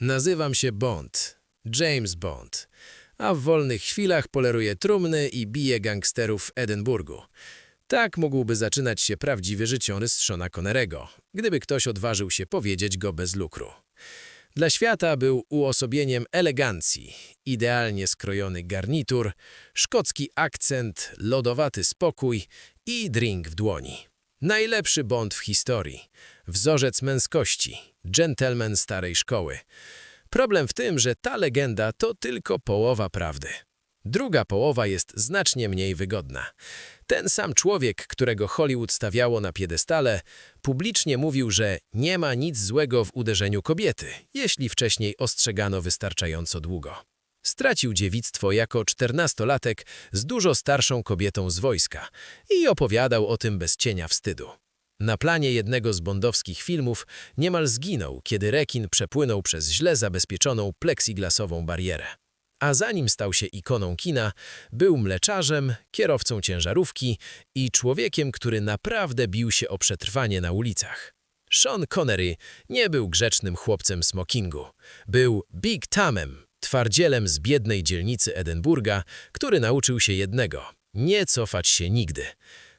Nazywam się Bond, James Bond, a w wolnych chwilach poleruję trumny i biję gangsterów w Edynburgu. Tak mógłby zaczynać się prawdziwy życiorys Shona Connerego, gdyby ktoś odważył się powiedzieć go bez lukru. Dla świata był uosobieniem elegancji, idealnie skrojony garnitur, szkocki akcent, lodowaty spokój i drink w dłoni. Najlepszy Bond w historii, wzorzec męskości, dżentelmen starej szkoły. Problem w tym, że ta legenda to tylko połowa prawdy. Druga połowa jest znacznie mniej wygodna. Ten sam człowiek, którego Hollywood stawiało na piedestale, publicznie mówił, że nie ma nic złego w uderzeniu kobiety, jeśli wcześniej ostrzegano wystarczająco długo. Stracił dziewictwo jako czternastolatek z dużo starszą kobietą z wojska i opowiadał o tym bez cienia wstydu. Na planie jednego z bondowskich filmów niemal zginął, kiedy rekin przepłynął przez źle zabezpieczoną pleksiglasową barierę. A zanim stał się ikoną kina, był mleczarzem, kierowcą ciężarówki i człowiekiem, który naprawdę bił się o przetrwanie na ulicach. Sean Connery nie był grzecznym chłopcem smokingu. Był Big Tamem, twardzielem z biednej dzielnicy Edynburga, który nauczył się jednego – nie cofać się nigdy.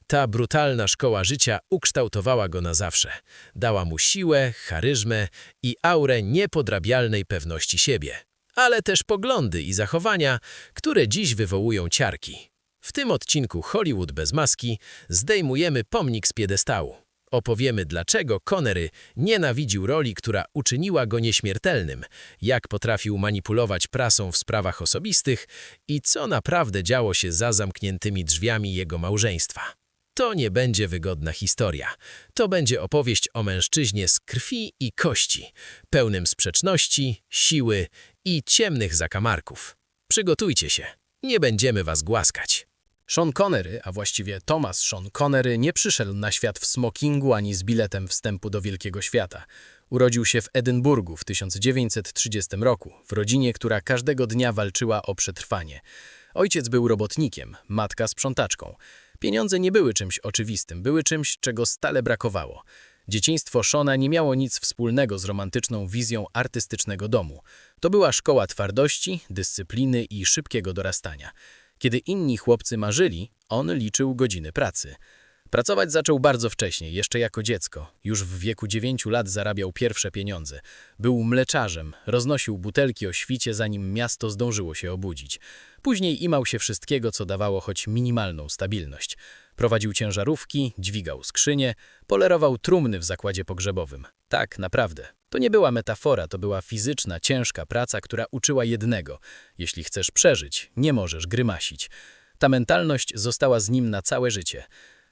Ta brutalna szkoła życia ukształtowała go na zawsze. Dała mu siłę, charyzmę i aurę niepodrabialnej pewności siebie, ale też poglądy i zachowania, które dziś wywołują ciarki. W tym odcinku Hollywood bez maski zdejmujemy pomnik z piedestału. Opowiemy, dlaczego Connery nienawidził roli, która uczyniła go nieśmiertelnym, jak potrafił manipulować prasą w sprawach osobistych i co naprawdę działo się za zamkniętymi drzwiami jego małżeństwa. To nie będzie wygodna historia. To będzie opowieść o mężczyźnie z krwi i kości, pełnym sprzeczności, siły i ciemnych zakamarków. Przygotujcie się, nie będziemy was głaskać. Sean Connery, a właściwie Thomas Sean Connery, nie przyszedł na świat w smokingu ani z biletem wstępu do wielkiego świata. Urodził się w Edynburgu w 1930 roku, w rodzinie, która każdego dnia walczyła o przetrwanie. Ojciec był robotnikiem, matka sprzątaczką. Pieniądze nie były czymś oczywistym, były czymś, czego stale brakowało. Dzieciństwo Shona nie miało nic wspólnego z romantyczną wizją artystycznego domu. To była szkoła twardości, dyscypliny i szybkiego dorastania. Kiedy inni chłopcy marzyli, on liczył godziny pracy. Pracować zaczął bardzo wcześnie, jeszcze jako dziecko. Już w wieku dziewięciu lat zarabiał pierwsze pieniądze. Był mleczarzem, roznosił butelki o świcie, zanim miasto zdążyło się obudzić. Później imał się wszystkiego, co dawało choć minimalną stabilność. Prowadził ciężarówki, dźwigał skrzynie, polerował trumny w zakładzie pogrzebowym. Tak, naprawdę. To nie była metafora, to była fizyczna, ciężka praca, która uczyła jednego. Jeśli chcesz przeżyć, nie możesz grymasić. Ta mentalność została z nim na całe życie.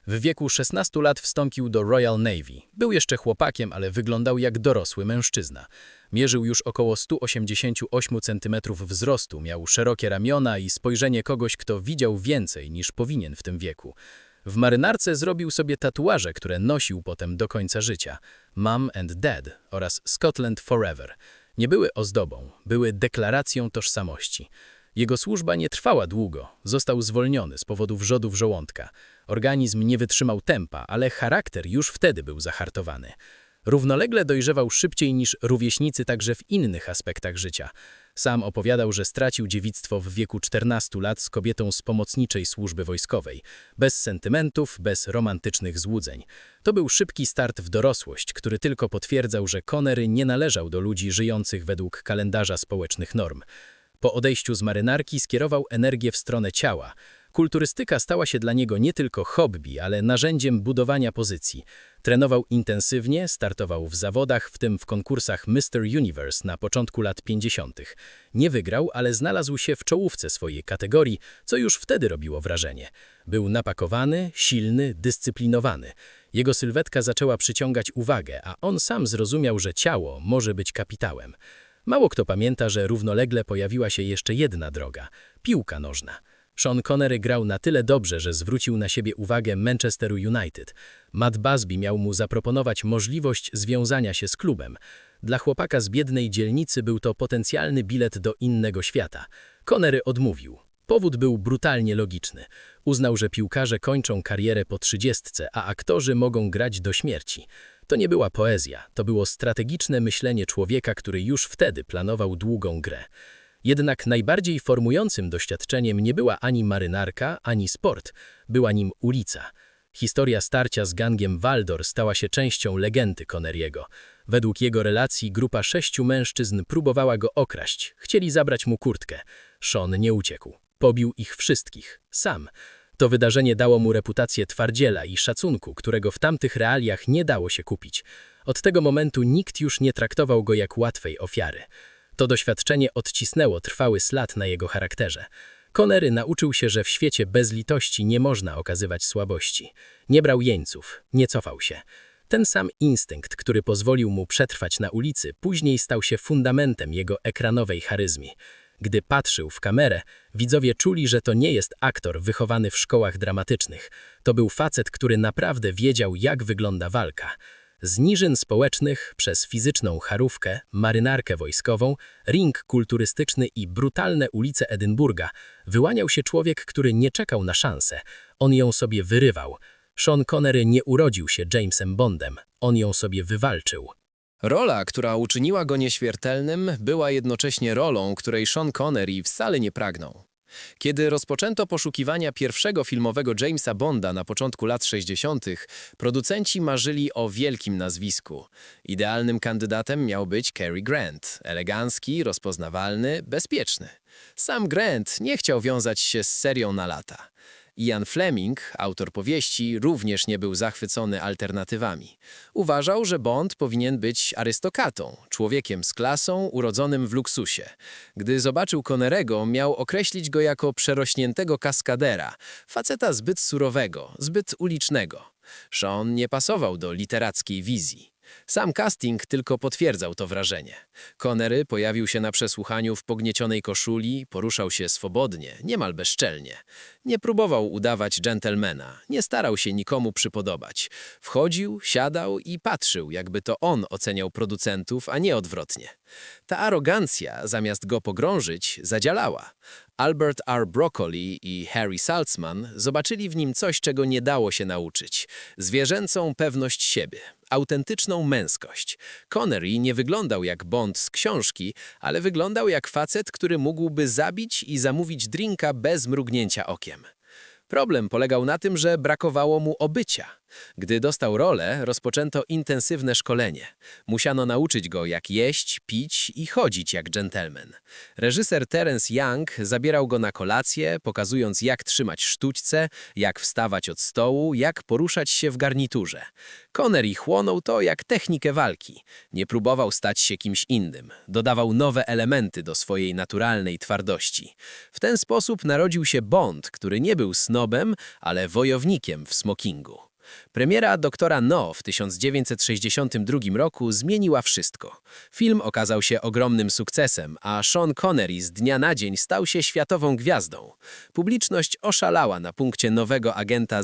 W wieku 16 lat wstąpił do Royal Navy. Był jeszcze chłopakiem, ale wyglądał jak dorosły mężczyzna. Mierzył już około 188 cm wzrostu, miał szerokie ramiona i spojrzenie kogoś, kto widział więcej niż powinien w tym wieku. W marynarce zrobił sobie tatuaże, które nosił potem do końca życia. Mom and Dad oraz Scotland Forever. Nie były ozdobą, były deklaracją tożsamości. Jego służba nie trwała długo. Został zwolniony z powodu wrzodów żołądka. Organizm nie wytrzymał tempa, ale charakter już wtedy był zahartowany. Równolegle dojrzewał szybciej niż rówieśnicy także w innych aspektach życia. Sam opowiadał, że stracił dziewictwo w wieku 14 lat z kobietą z pomocniczej służby wojskowej. Bez sentymentów, bez romantycznych złudzeń. To był szybki start w dorosłość, który tylko potwierdzał, że Connery nie należał do ludzi żyjących według kalendarza społecznych norm. Po odejściu z marynarki skierował energię w stronę ciała. Kulturystyka stała się dla niego nie tylko hobby, ale narzędziem budowania pozycji. Trenował intensywnie, startował w zawodach, w tym w konkursach Mr. Universe na początku lat 50. Nie wygrał, ale znalazł się w czołówce swojej kategorii, co już wtedy robiło wrażenie. Był napakowany, silny, dyscyplinowany. Jego sylwetka zaczęła przyciągać uwagę, a on sam zrozumiał, że ciało może być kapitałem. Mało kto pamięta, że równolegle pojawiła się jeszcze jedna droga – piłka nożna. Sean Connery grał na tyle dobrze, że zwrócił na siebie uwagę Manchesteru United. Matt Busby miał mu zaproponować możliwość związania się z klubem. Dla chłopaka z biednej dzielnicy był to potencjalny bilet do innego świata. Connery odmówił. Powód był brutalnie logiczny. Uznał, że piłkarze kończą karierę po trzydziestce, a aktorzy mogą grać do śmierci. To nie była poezja, to było strategiczne myślenie człowieka, który już wtedy planował długą grę. Jednak najbardziej formującym doświadczeniem nie była ani marynarka, ani sport, była nim ulica. Historia starcia z gangiem Waldor stała się częścią legendy Coneriego. Według jego relacji grupa sześciu mężczyzn próbowała go okraść. Chcieli zabrać mu kurtkę. Sean nie uciekł. Pobił ich wszystkich. Sam. To wydarzenie dało mu reputację twardziela i szacunku, którego w tamtych realiach nie dało się kupić. Od tego momentu nikt już nie traktował go jak łatwej ofiary. To doświadczenie odcisnęło trwały ślad na jego charakterze. Connery nauczył się, że w świecie bez litości nie można okazywać słabości. Nie brał jeńców, nie cofał się. Ten sam instynkt, który pozwolił mu przetrwać na ulicy, później stał się fundamentem jego ekranowej charyzmy. Gdy patrzył w kamerę, widzowie czuli, że to nie jest aktor wychowany w szkołach dramatycznych. To był facet, który naprawdę wiedział, jak wygląda walka. Z niżyn społecznych, przez fizyczną charówkę, marynarkę wojskową, ring kulturystyczny i brutalne ulice Edynburga wyłaniał się człowiek, który nie czekał na szansę. On ją sobie wyrywał. Sean Connery nie urodził się Jamesem Bondem, on ją sobie wywalczył. Rola, która uczyniła go nieśmiertelnym, była jednocześnie rolą, której Sean Connery wcale nie pragnął. Kiedy rozpoczęto poszukiwania pierwszego filmowego Jamesa Bonda na początku lat 60., producenci marzyli o wielkim nazwisku. Idealnym kandydatem miał być Cary Grant, elegancki, rozpoznawalny, bezpieczny. Sam Grant nie chciał wiązać się z serią na lata. Ian Fleming, autor powieści, również nie był zachwycony alternatywami. Uważał, że Bond powinien być arystokratą, człowiekiem z klasą, urodzonym w luksusie. Gdy zobaczył Connerego, miał określić go jako przerośniętego kaskadera, faceta zbyt surowego, zbyt ulicznego. Sean nie pasował do literackiej wizji. Sam casting tylko potwierdzał to wrażenie. Connery pojawił się na przesłuchaniu w pogniecionej koszuli, poruszał się swobodnie, niemal bezczelnie. Nie próbował udawać dżentelmena, nie starał się nikomu przypodobać. Wchodził, siadał i patrzył, jakby to on oceniał producentów, a nie odwrotnie. Ta arogancja, zamiast go pogrążyć, zadziałała. Albert R. Broccoli i Harry Saltzman zobaczyli w nim coś, czego nie dało się nauczyć. Zwierzęcą pewność siebie, autentyczną męskość. Connery nie wyglądał jak Bond z książki, ale wyglądał jak facet, który mógłby zabić i zamówić drinka bez mrugnięcia okiem. Problem polegał na tym, że brakowało mu obycia. Gdy dostał rolę, rozpoczęto intensywne szkolenie. Musiano nauczyć go, jak jeść, pić i chodzić jak dżentelmen. Reżyser Terence Young zabierał go na kolację, pokazując, jak trzymać sztućce, jak wstawać od stołu, jak poruszać się w garniturze. Connery chłonął to jak technikę walki. Nie próbował stać się kimś innym. Dodawał nowe elementy do swojej naturalnej twardości. W ten sposób narodził się Bond, który nie był snobem, ale wojownikiem w smokingu. Premiera Doktora No w 1962 roku zmieniła wszystko. Film okazał się ogromnym sukcesem, a Sean Connery z dnia na dzień stał się światową gwiazdą. Publiczność oszalała na punkcie nowego agenta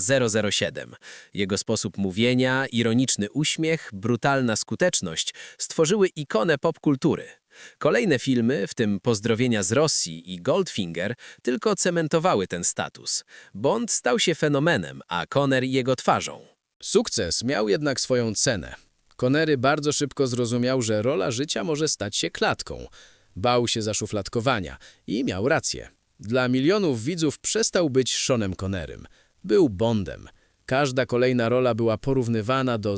007. Jego sposób mówienia, ironiczny uśmiech, brutalna skuteczność stworzyły ikonę popkultury. Kolejne filmy, w tym Pozdrowienia z Rosji i Goldfinger, tylko cementowały ten status. Bond stał się fenomenem, a Connery jego twarzą. Sukces miał jednak swoją cenę. Connery bardzo szybko zrozumiał, że rola życia może stać się klatką. Bał się zaszufladkowania i miał rację. Dla milionów widzów przestał być Seanem Connerym. Był Bondem. Każda kolejna rola była porównywana do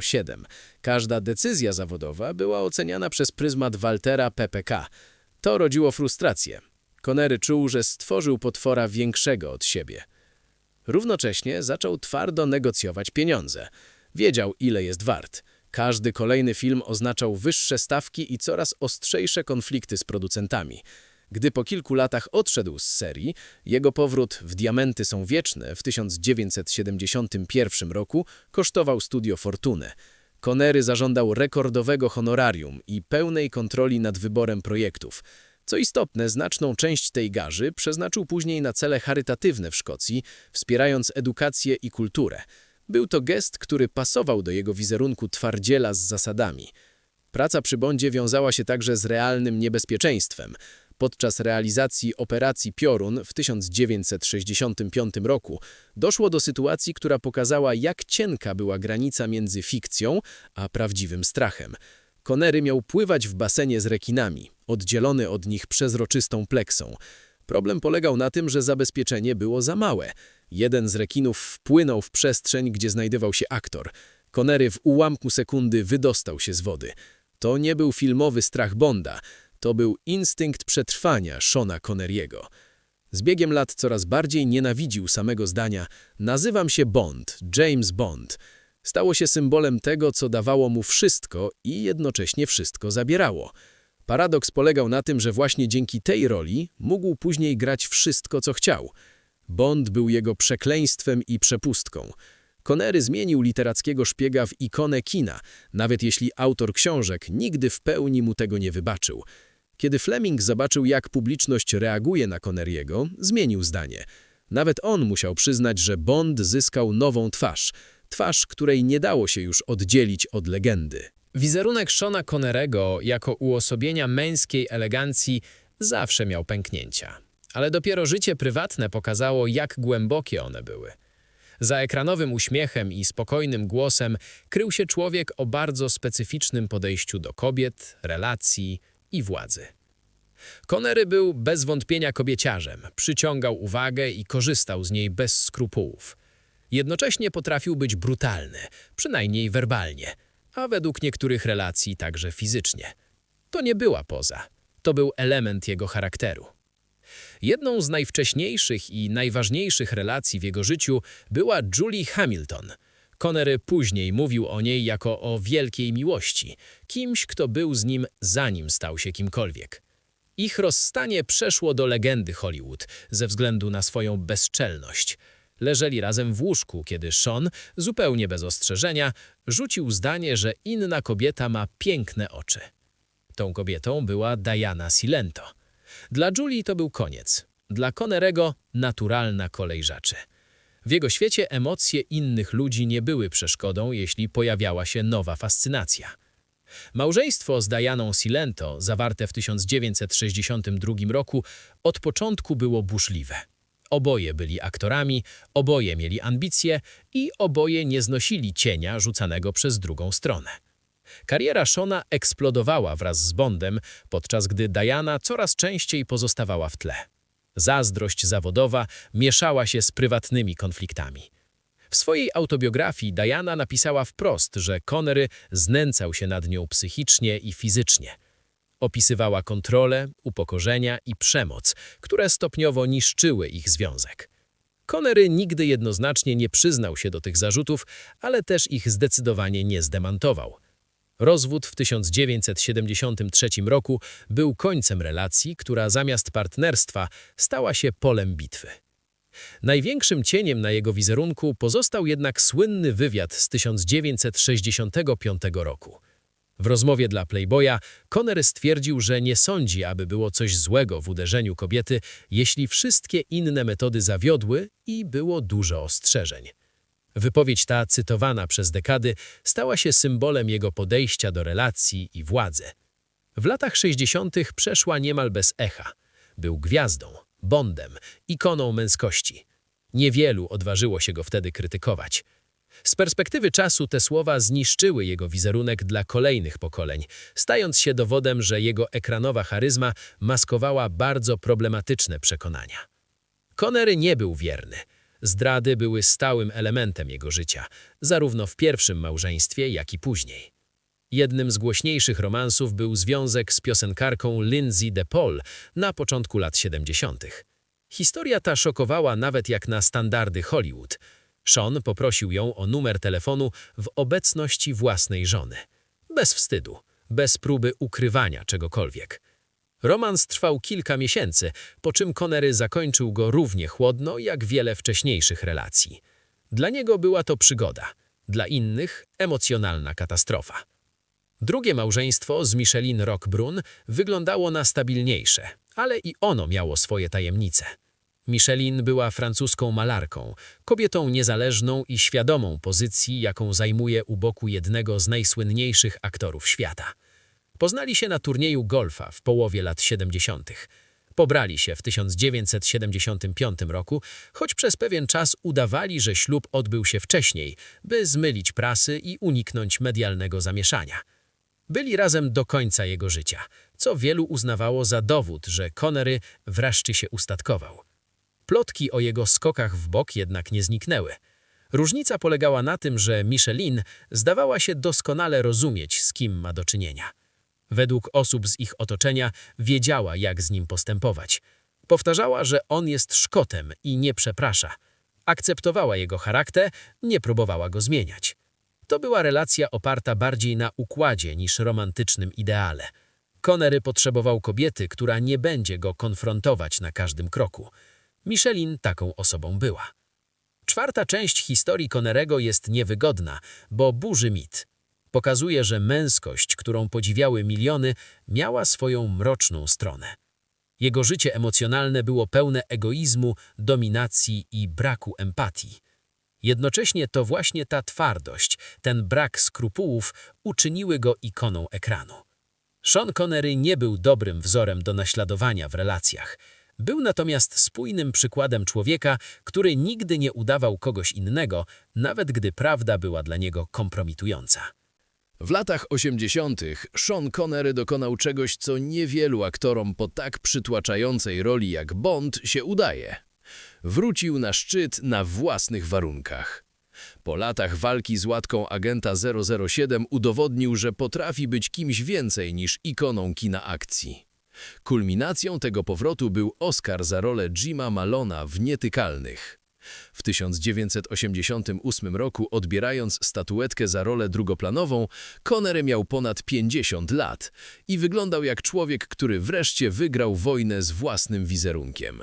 007. Każda decyzja zawodowa była oceniana przez pryzmat Waltera PPK. To rodziło frustrację. Connery czuł, że stworzył potwora większego od siebie. Równocześnie zaczął twardo negocjować pieniądze. Wiedział, ile jest wart. Każdy kolejny film oznaczał wyższe stawki i coraz ostrzejsze konflikty z producentami. Gdy po kilku latach odszedł z serii, jego powrót w Diamenty są wieczne w 1971 roku kosztował studio fortunę. Connery zażądał rekordowego honorarium i pełnej kontroli nad wyborem projektów. Co istotne, znaczną część tej garzy przeznaczył później na cele charytatywne w Szkocji, wspierając edukację i kulturę. Był to gest, który pasował do jego wizerunku twardziela z zasadami. Praca przy Bondzie wiązała się także z realnym niebezpieczeństwem. Podczas realizacji operacji Piorun w 1965 roku doszło do sytuacji, która pokazała, jak cienka była granica między fikcją a prawdziwym strachem. Connery miał pływać w basenie z rekinami, oddzielony od nich przezroczystą pleksą. Problem polegał na tym, że zabezpieczenie było za małe. Jeden z rekinów wpłynął w przestrzeń, gdzie znajdował się aktor. Connery w ułamku sekundy wydostał się z wody. To nie był filmowy strach Bonda, to był instynkt przetrwania Shona Connery'ego. Z biegiem lat coraz bardziej nienawidził samego zdania nazywam się Bond, James Bond. Stało się symbolem tego, co dawało mu wszystko i jednocześnie wszystko zabierało. Paradoks polegał na tym, że właśnie dzięki tej roli mógł później grać wszystko, co chciał. Bond był jego przekleństwem i przepustką. Connery zmienił literackiego szpiega w ikonę kina, nawet jeśli autor książek nigdy w pełni mu tego nie wybaczył. Kiedy Fleming zobaczył, jak publiczność reaguje na Connery'ego, zmienił zdanie. Nawet on musiał przyznać, że Bond zyskał nową twarz, twarz, której nie dało się już oddzielić od legendy. Wizerunek Shona Connerego jako uosobienia męskiej elegancji zawsze miał pęknięcia. Ale dopiero życie prywatne pokazało, jak głębokie one były. Za ekranowym uśmiechem i spokojnym głosem krył się człowiek o bardzo specyficznym podejściu do kobiet, relacji i władzy. Connery był bez wątpienia kobieciarzem, przyciągał uwagę i korzystał z niej bez skrupułów. Jednocześnie potrafił być brutalny, przynajmniej werbalnie, a według niektórych relacji także fizycznie. To nie była poza, to był element jego charakteru. Jedną z najwcześniejszych i najważniejszych relacji w jego życiu była Julie Hamilton. Connery później mówił o niej jako o wielkiej miłości, kimś, kto był z nim zanim stał się kimkolwiek. Ich rozstanie przeszło do legendy Hollywood ze względu na swoją bezczelność. Leżeli razem w łóżku, kiedy Sean, zupełnie bez ostrzeżenia, rzucił zdanie, że inna kobieta ma piękne oczy. Tą kobietą była Diana Silento. Dla Julie to był koniec. Dla Connerego naturalna kolej rzeczy. W jego świecie emocje innych ludzi nie były przeszkodą, jeśli pojawiała się nowa fascynacja. Małżeństwo z Dianą Silento, zawarte w 1962 roku, od początku było burzliwe. Oboje byli aktorami, oboje mieli ambicje i oboje nie znosili cienia rzucanego przez drugą stronę. Kariera Shona eksplodowała wraz z Bondem, podczas gdy Diana coraz częściej pozostawała w tle. Zazdrość zawodowa mieszała się z prywatnymi konfliktami. W swojej autobiografii Diana napisała wprost, że Connery znęcał się nad nią psychicznie i fizycznie. Opisywała kontrolę, upokorzenia i przemoc, które stopniowo niszczyły ich związek. Connery nigdy jednoznacznie nie przyznał się do tych zarzutów, ale też ich zdecydowanie nie zdemantował. Rozwód w 1973 roku był końcem relacji, która zamiast partnerstwa stała się polem bitwy. Największym cieniem na jego wizerunku pozostał jednak słynny wywiad z 1965 roku. W rozmowie dla Playboya Connery stwierdził, że nie sądzi, aby było coś złego w uderzeniu kobiety, jeśli wszystkie inne metody zawiodły i było dużo ostrzeżeń. Wypowiedź ta, cytowana przez dekady, stała się symbolem jego podejścia do relacji i władzy. W latach 60. przeszła niemal bez echa. Był gwiazdą, bondem, ikoną męskości. Niewielu odważyło się go wtedy krytykować. Z perspektywy czasu te słowa zniszczyły jego wizerunek dla kolejnych pokoleń, stając się dowodem, że jego ekranowa charyzma maskowała bardzo problematyczne przekonania. Connery nie był wierny. Zdrady były stałym elementem jego życia, zarówno w pierwszym małżeństwie, jak i później. Jednym z głośniejszych romansów był związek z piosenkarką Lindsay DePaul na początku lat 70. Historia ta szokowała nawet jak na standardy Hollywood. Sean poprosił ją o numer telefonu w obecności własnej żony. Bez wstydu, bez próby ukrywania czegokolwiek. Romans trwał kilka miesięcy, po czym Connery zakończył go równie chłodno jak wiele wcześniejszych relacji. Dla niego była to przygoda, dla innych emocjonalna katastrofa. Drugie małżeństwo z Micheline Roquebrune wyglądało na stabilniejsze, ale i ono miało swoje tajemnice. Micheline była francuską malarką, kobietą niezależną i świadomą pozycji, jaką zajmuje u boku jednego z najsłynniejszych aktorów świata. Poznali się na turnieju golfa w połowie lat 70. Pobrali się w 1975 roku, choć przez pewien czas udawali, że ślub odbył się wcześniej, by zmylić prasy i uniknąć medialnego zamieszania. Byli razem do końca jego życia, co wielu uznawało za dowód, że Connery wreszcie się ustatkował. Plotki o jego skokach w bok jednak nie zniknęły. Różnica polegała na tym, że Michelin zdawała się doskonale rozumieć, z kim ma do czynienia. Według osób z ich otoczenia wiedziała, jak z nim postępować. Powtarzała, że on jest Szkotem i nie przeprasza. Akceptowała jego charakter, nie próbowała go zmieniać. To była relacja oparta bardziej na układzie niż romantycznym ideale. Connery potrzebował kobiety, która nie będzie go konfrontować na każdym kroku. Michelin taką osobą była. Czwarta część historii Connerego jest niewygodna, bo burzy mit. Pokazuje, że męskość, którą podziwiały miliony, miała swoją mroczną stronę. Jego życie emocjonalne było pełne egoizmu, dominacji i braku empatii. Jednocześnie to właśnie ta twardość, ten brak skrupułów uczyniły go ikoną ekranu. Sean Connery nie był dobrym wzorem do naśladowania w relacjach. Był natomiast spójnym przykładem człowieka, który nigdy nie udawał kogoś innego, nawet gdy prawda była dla niego kompromitująca. W latach 80. Sean Connery dokonał czegoś, co niewielu aktorom po tak przytłaczającej roli jak Bond się udaje. Wrócił na szczyt na własnych warunkach. Po latach walki z łatką agenta 007 udowodnił, że potrafi być kimś więcej niż ikoną kina akcji. Kulminacją tego powrotu był Oscar za rolę Jima Malona w Nietykalnych. W 1988 roku, odbierając statuetkę za rolę drugoplanową, Connery miał ponad 50 lat i wyglądał jak człowiek, który wreszcie wygrał wojnę z własnym wizerunkiem.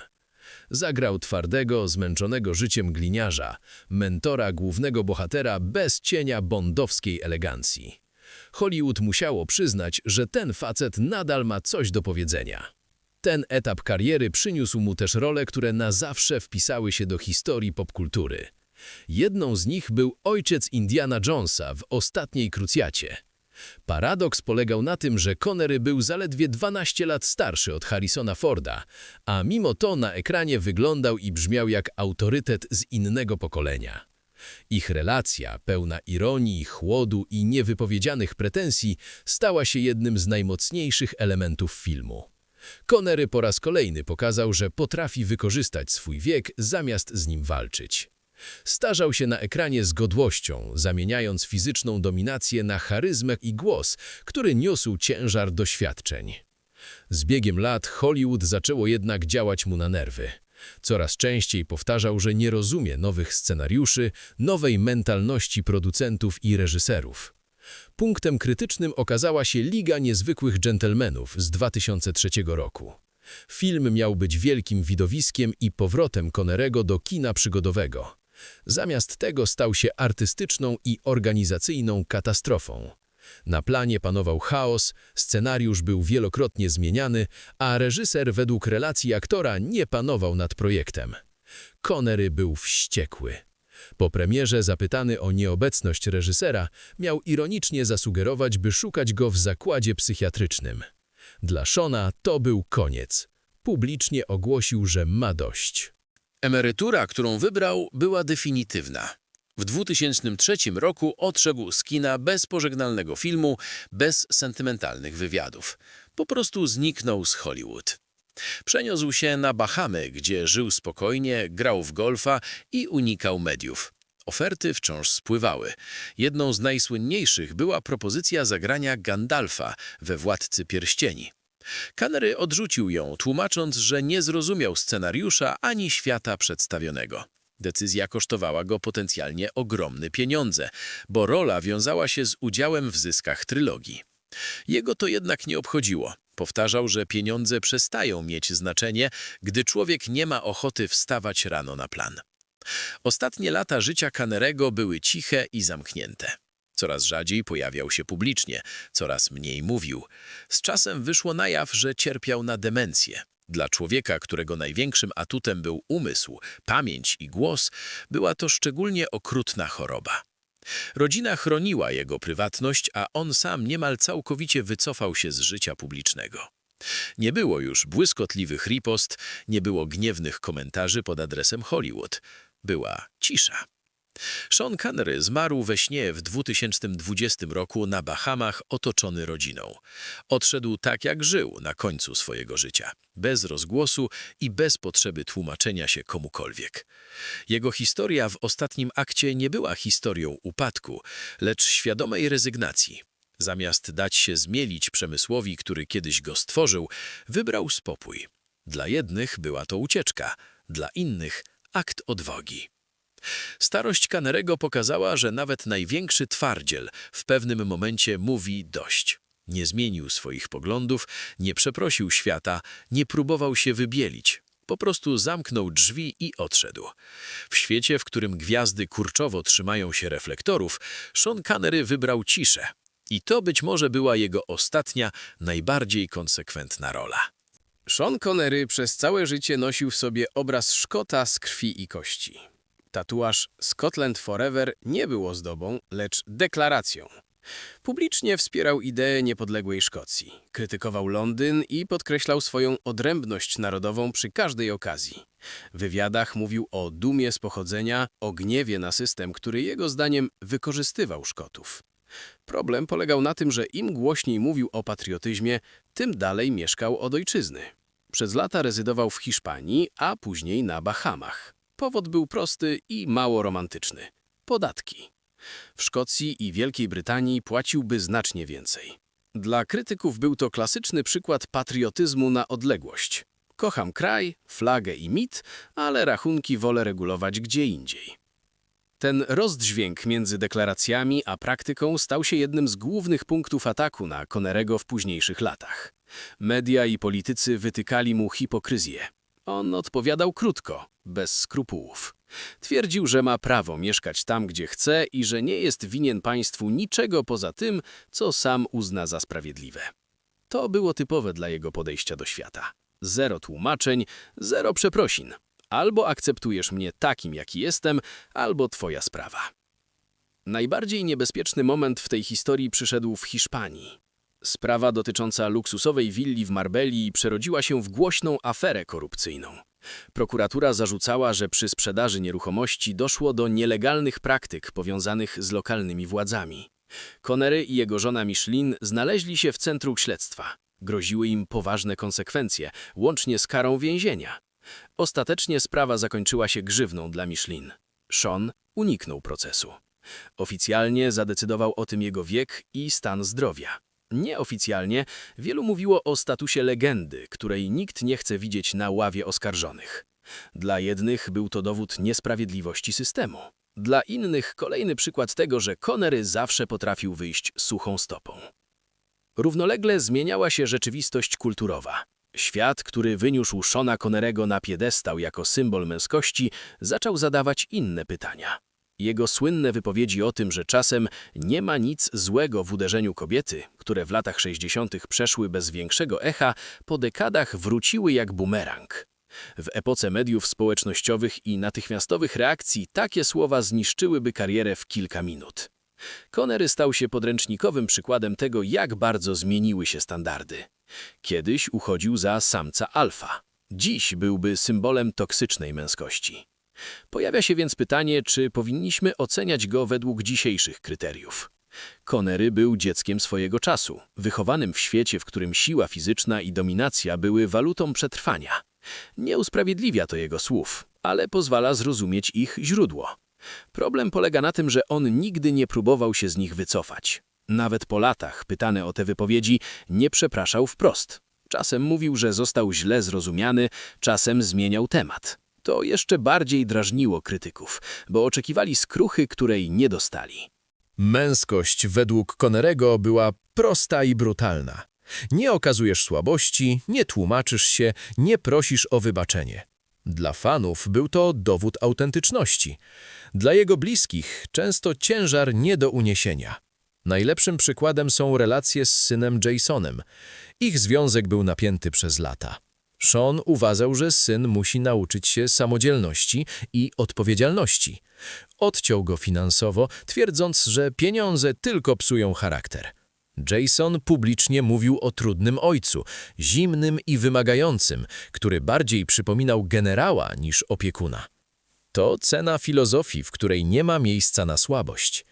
Zagrał twardego, zmęczonego życiem gliniarza, mentora głównego bohatera bez cienia bondowskiej elegancji. Hollywood musiało przyznać, że ten facet nadal ma coś do powiedzenia. Ten etap kariery przyniósł mu też role, które na zawsze wpisały się do historii popkultury. Jedną z nich był ojciec Indiana Jonesa w Ostatniej Krucjacie. Paradoks polegał na tym, że Connery był zaledwie 12 lat starszy od Harrisona Forda, a mimo to na ekranie wyglądał i brzmiał jak autorytet z innego pokolenia. Ich relacja, pełna ironii, chłodu i niewypowiedzianych pretensji, stała się jednym z najmocniejszych elementów filmu. Connery po raz kolejny pokazał, że potrafi wykorzystać swój wiek zamiast z nim walczyć. Starzał się na ekranie z godłością, zamieniając fizyczną dominację na charyzmę i głos, który niósł ciężar doświadczeń. Z biegiem lat Hollywood zaczęło jednak działać mu na nerwy. Coraz częściej powtarzał, że nie rozumie nowych scenariuszy, nowej mentalności producentów i reżyserów. Punktem krytycznym okazała się Liga Niezwykłych Dżentelmenów z 2003 roku. Film miał być wielkim widowiskiem i powrotem Connerego do kina przygodowego. Zamiast tego stał się artystyczną i organizacyjną katastrofą. Na planie panował chaos, scenariusz był wielokrotnie zmieniany, a reżyser według relacji aktora nie panował nad projektem. Connery był wściekły. Po premierze zapytany o nieobecność reżysera, miał ironicznie zasugerować, by szukać go w zakładzie psychiatrycznym. Dla Shona to był koniec. Publicznie ogłosił, że ma dość. Emerytura, którą wybrał, była definitywna. W 2003 roku odszedł z kina bez pożegnalnego filmu, bez sentymentalnych wywiadów. Po prostu zniknął z Hollywood. Przeniósł się na Bahamy, gdzie żył spokojnie, grał w golfa i unikał mediów. Oferty wciąż spływały. Jedną z najsłynniejszych była propozycja zagrania Gandalfa we Władcy Pierścieni. Connery odrzucił ją, tłumacząc, że nie zrozumiał scenariusza ani świata przedstawionego. Decyzja kosztowała go potencjalnie ogromne pieniądze, bo rola wiązała się z udziałem w zyskach trylogii. Jego to jednak nie obchodziło. Powtarzał, że pieniądze przestają mieć znaczenie, gdy człowiek nie ma ochoty wstawać rano na plan. Ostatnie lata życia Connerego były ciche i zamknięte. Coraz rzadziej pojawiał się publicznie, coraz mniej mówił. Z czasem wyszło na jaw, że cierpiał na demencję. Dla człowieka, którego największym atutem był umysł, pamięć i głos, była to szczególnie okrutna choroba. Rodzina chroniła jego prywatność, a on sam niemal całkowicie wycofał się z życia publicznego. Nie było już błyskotliwych ripost, nie było gniewnych komentarzy pod adresem Hollywood. Była cisza. Sean Connery zmarł we śnie w 2020 roku na Bahamach otoczony rodziną. Odszedł tak jak żył na końcu swojego życia, bez rozgłosu i bez potrzeby tłumaczenia się komukolwiek. Jego historia w ostatnim akcie nie była historią upadku, lecz świadomej rezygnacji. Zamiast dać się zmielić przemysłowi, który kiedyś go stworzył, wybrał spokój. Dla jednych była to ucieczka, dla innych akt odwagi. Starość Kanerego pokazała, że nawet największy twardziel w pewnym momencie mówi dość. Nie zmienił swoich poglądów, nie przeprosił świata, nie próbował się wybielić. Po prostu zamknął drzwi i odszedł. W świecie, w którym gwiazdy kurczowo trzymają się reflektorów, Sean Connery wybrał ciszę. I to być może była jego ostatnia, najbardziej konsekwentna rola. Sean Connery przez całe życie nosił w sobie obraz Szkota z krwi i kości. Tatuaż Scotland Forever nie był ozdobą, lecz deklaracją. Publicznie wspierał ideę niepodległej Szkocji, krytykował Londyn i podkreślał swoją odrębność narodową przy każdej okazji. W wywiadach mówił o dumie z pochodzenia, o gniewie na system, który jego zdaniem wykorzystywał Szkotów. Problem polegał na tym, że im głośniej mówił o patriotyzmie, tym dalej mieszkał od ojczyzny. Przez lata rezydował w Hiszpanii, a później na Bahamach. Powód był prosty i mało romantyczny. Podatki. W Szkocji i Wielkiej Brytanii płaciłby znacznie więcej. Dla krytyków był to klasyczny przykład patriotyzmu na odległość. Kocham kraj, flagę i mit, ale rachunki wolę regulować gdzie indziej. Ten rozdźwięk między deklaracjami a praktyką stał się jednym z głównych punktów ataku na Connerego w późniejszych latach. Media i politycy wytykali mu hipokryzję. On odpowiadał krótko, bez skrupułów. Twierdził, że ma prawo mieszkać tam, gdzie chce i że nie jest winien państwu niczego poza tym, co sam uzna za sprawiedliwe. To było typowe dla jego podejścia do świata. Zero tłumaczeń, zero przeprosin. Albo akceptujesz mnie takim, jaki jestem, albo twoja sprawa. Najbardziej niebezpieczny moment w tej historii przyszedł w Hiszpanii. Sprawa dotycząca luksusowej willi w Marbelli przerodziła się w głośną aferę korupcyjną. Prokuratura zarzucała, że przy sprzedaży nieruchomości doszło do nielegalnych praktyk powiązanych z lokalnymi władzami. Connery i jego żona Michelin znaleźli się w centrum śledztwa. Groziły im poważne konsekwencje, łącznie z karą więzienia. Ostatecznie sprawa zakończyła się grzywną dla Michelin. Sean uniknął procesu. Oficjalnie zadecydował o tym jego wiek i stan zdrowia. Nieoficjalnie wielu mówiło o statusie legendy, której nikt nie chce widzieć na ławie oskarżonych. Dla jednych był to dowód niesprawiedliwości systemu. Dla innych kolejny przykład tego, że Connery zawsze potrafił wyjść suchą stopą. Równolegle zmieniała się rzeczywistość kulturowa. Świat, który wyniósł Shona Connerego na piedestał jako symbol męskości, zaczął zadawać inne pytania. Jego słynne wypowiedzi o tym, że czasem nie ma nic złego w uderzeniu kobiety, które w latach 60. przeszły bez większego echa, po dekadach wróciły jak bumerang. W epoce mediów społecznościowych i natychmiastowych reakcji takie słowa zniszczyłyby karierę w kilka minut. Connery stał się podręcznikowym przykładem tego, jak bardzo zmieniły się standardy. Kiedyś uchodził za samca alfa. Dziś byłby symbolem toksycznej męskości. Pojawia się więc pytanie, czy powinniśmy oceniać go według dzisiejszych kryteriów. Connery był dzieckiem swojego czasu, wychowanym w świecie, w którym siła fizyczna i dominacja były walutą przetrwania. Nie usprawiedliwia to jego słów, ale pozwala zrozumieć ich źródło. Problem polega na tym, że on nigdy nie próbował się z nich wycofać. Nawet po latach, pytany o te wypowiedzi, nie przepraszał wprost. Czasem mówił, że został źle zrozumiany, czasem zmieniał temat. To jeszcze bardziej drażniło krytyków, bo oczekiwali skruchy, której nie dostali. Męskość według Connerego była prosta i brutalna. Nie okazujesz słabości, nie tłumaczysz się, nie prosisz o wybaczenie. Dla fanów był to dowód autentyczności. Dla jego bliskich często ciężar nie do uniesienia. Najlepszym przykładem są relacje z synem Jasonem. Ich związek był napięty przez lata. Sean uważał, że syn musi nauczyć się samodzielności i odpowiedzialności. Odciął go finansowo, twierdząc, że pieniądze tylko psują charakter. Jason publicznie mówił o trudnym ojcu, zimnym i wymagającym, który bardziej przypominał generała niż opiekuna. To cena filozofii, w której nie ma miejsca na słabość.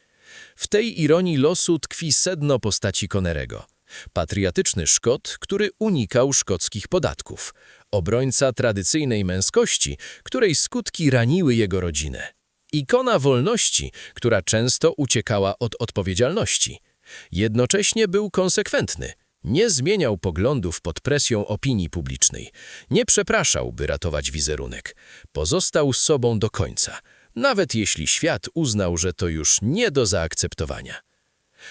W tej ironii losu tkwi sedno postaci Connerego. Patriotyczny Szkot, który unikał szkockich podatków. Obrońca tradycyjnej męskości, której skutki raniły jego rodzinę. Ikona wolności, która często uciekała od odpowiedzialności. Jednocześnie był konsekwentny. Nie zmieniał poglądów pod presją opinii publicznej. Nie przepraszał, by ratować wizerunek. Pozostał sobą do końca, nawet jeśli świat uznał, że to już nie do zaakceptowania.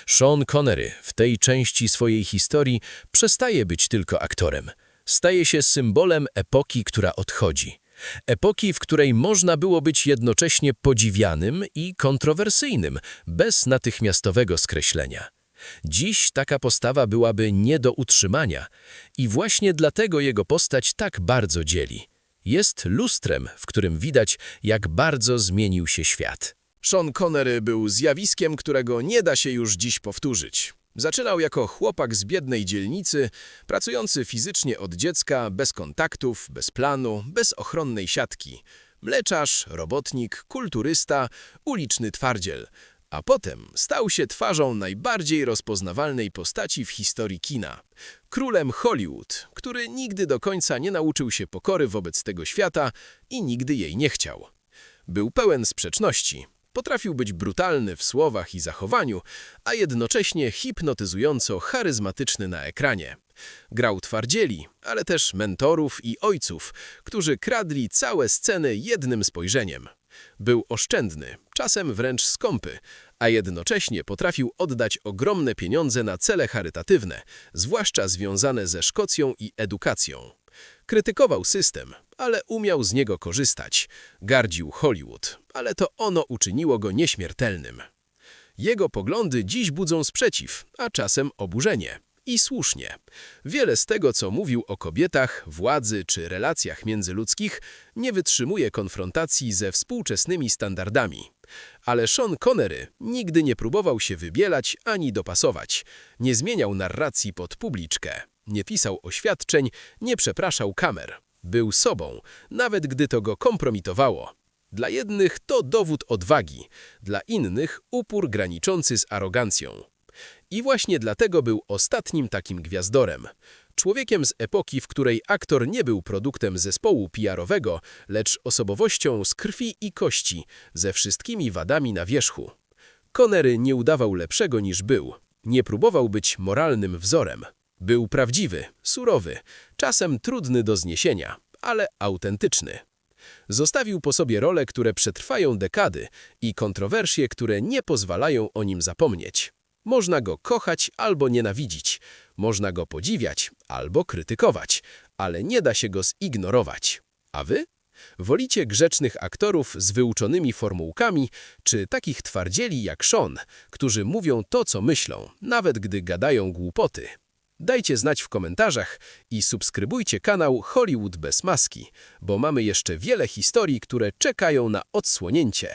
Sean Connery w tej części swojej historii przestaje być tylko aktorem. Staje się symbolem epoki, która odchodzi. Epoki, w której można było być jednocześnie podziwianym i kontrowersyjnym, bez natychmiastowego skreślenia. Dziś taka postawa byłaby nie do utrzymania i właśnie dlatego jego postać tak bardzo dzieli. Jest lustrem, w którym widać, jak bardzo zmienił się świat. Sean Connery był zjawiskiem, którego nie da się już dziś powtórzyć. Zaczynał jako chłopak z biednej dzielnicy, pracujący fizycznie od dziecka, bez kontaktów, bez planu, bez ochronnej siatki. Mleczarz, robotnik, kulturysta, uliczny twardziel. A potem stał się twarzą najbardziej rozpoznawalnej postaci w historii kina. Królem Hollywood, który nigdy do końca nie nauczył się pokory wobec tego świata i nigdy jej nie chciał. Był pełen sprzeczności. Potrafił być brutalny w słowach i zachowaniu, a jednocześnie hipnotyzująco charyzmatyczny na ekranie. Grał twardzieli, ale też mentorów i ojców, którzy kradli całe sceny jednym spojrzeniem. Był oszczędny, czasem wręcz skąpy, a jednocześnie potrafił oddać ogromne pieniądze na cele charytatywne, zwłaszcza związane ze Szkocją i edukacją. Krytykował system, ale umiał z niego korzystać. Gardził Hollywood, ale to ono uczyniło go nieśmiertelnym. Jego poglądy dziś budzą sprzeciw, a czasem oburzenie. I słusznie. Wiele z tego, co mówił o kobietach, władzy czy relacjach międzyludzkich, nie wytrzymuje konfrontacji ze współczesnymi standardami. Ale Sean Connery nigdy nie próbował się wybielać ani dopasować. Nie zmieniał narracji pod publiczkę. Nie pisał oświadczeń, nie przepraszał kamer. Był sobą, nawet gdy to go kompromitowało. Dla jednych to dowód odwagi, dla innych upór graniczący z arogancją. I właśnie dlatego był ostatnim takim gwiazdorem. Człowiekiem z epoki, w której aktor nie był produktem zespołu PR-owego, lecz osobowością z krwi i kości, ze wszystkimi wadami na wierzchu. Connery nie udawał lepszego niż był. Nie próbował być moralnym wzorem. Był prawdziwy, surowy, czasem trudny do zniesienia, ale autentyczny. Zostawił po sobie role, które przetrwają dekady i kontrowersje, które nie pozwalają o nim zapomnieć. Można go kochać albo nienawidzić, można go podziwiać albo krytykować, ale nie da się go zignorować. A wy? Wolicie grzecznych aktorów z wyuczonymi formułkami, czy takich twardzieli jak Sean, którzy mówią to, co myślą, nawet gdy gadają głupoty? Dajcie znać w komentarzach i subskrybujcie kanał Hollywood bez maski, bo mamy jeszcze wiele historii, które czekają na odsłonięcie.